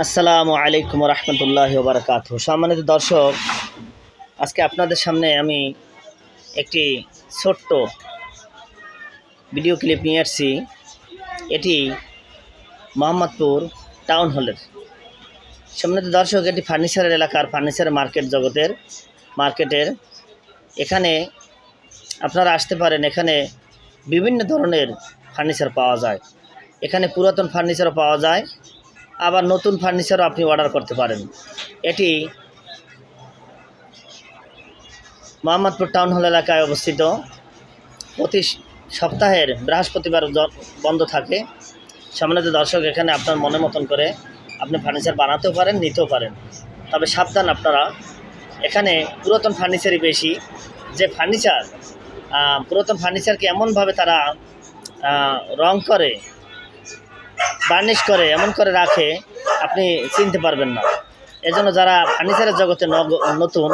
আসসালামু আলাইকুম রহমতুল্লাহ বারকাত সম্মানিত দর্শক, আজকে আপনাদের সামনে আমি একটি ছোট্ট ভিডিও ক্লিপ নিয়ে আসছি। এটি মোহাম্মদপুর টাউন হলের। সম্মানিত দর্শক, এটি ফার্নিচারের এলাকার ফার্নিচার মার্কেট জগতের মার্কেটের। এখানে আপনারা আসতে পারেন, এখানে বিভিন্ন ধরনের ফার্নিচার পাওয়া যায়। এখানে পুরাতন ফার্নিচারও পাওয়া যায়। আবার নতুন ফার্নিচারও আপনি অর্ডার করতে পারেন। এটি মোহাম্মদপুর টাউন হল এলাকায় অবস্থিত। প্রতি সপ্তাহের বৃহস্পতিবার বন্ধ থাকে। সম্মানিত দর্শক, এখানে আপনার মনের মতন করে আপনি ফার্নিচার বানাতেও পারেন, নিতেও পারেন। তবে সাবধান আপনারা। এখানে পুরাতন ফার্নিচারই বেশি। যে ফার্নিচার পুরাতন ফার্নিচারকে এমনভাবে তারা রং করে বার্নিশ করে, এমন করে রাখে, আপনি চিনতে পারবেন না। এজন্য যারা ফার্নিচারের জগতে নতুন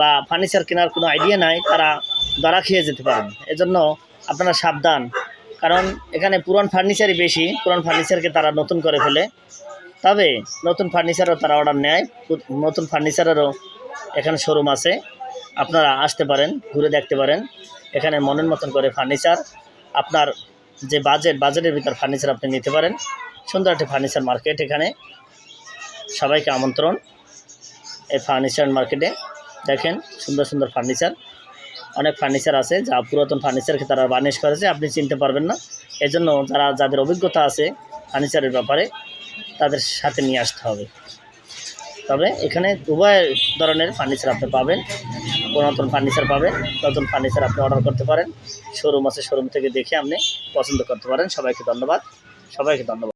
বা ফার্নিচার কেনার কোনো আইডিয়া নাই, তারা ধরা খেয়ে যেতে পারেন। এজন্য আপনারা সাবধান। কারণ এখানে পুরান ফার্নিচারই বেশি, পুরান ফার্নিচারকে তারা নতুন করে ফেলে। তবে নতুন ফার্নিচারও তারা অর্ডার নেয় নতুন ফার্নিচারেরও এখানে শোরুম আছে। আপনারা আসতে পারেন, ঘুরে দেখতে পারেন। এখানে মনের মতন করে ফার্নিচার আপনার যে বাজেট বাজেটের ভিতর ফার্নিচার আপনি নিতে পারেন। সুন্দর একটি ফার্নিচার মার্কেট এখানে। সবাইকে আমন্ত্রণ এই ফার্নিচার মার্কেটে দেখেন, সুন্দর সুন্দর ফার্নিচার অনেক ফার্নিচার আছে, যা পুরাতন ফার্নিচারকে তারা বার্নিশ করেছে, আপনি চিনতে পারবেন না। এজন্য যারা, যাদের অভিজ্ঞতা আছে ফার্নিচারের ব্যাপারে, তাদের সাথে নিয়ে আসতে হবে। তবে এখানে উভয় ধরনের ফার্নিচার আপনি পাবেন। পুরাতন ফার্নিচার পাবেন নতুন ফার্নিচার আপনি অর্ডার করতে পারেন। শোরুম আছে শোরুম থেকে দেখে আপনি পছন্দ করতে পারেন। সবাইকে ধন্যবাদ। সবাইকে ধন্যবাদ।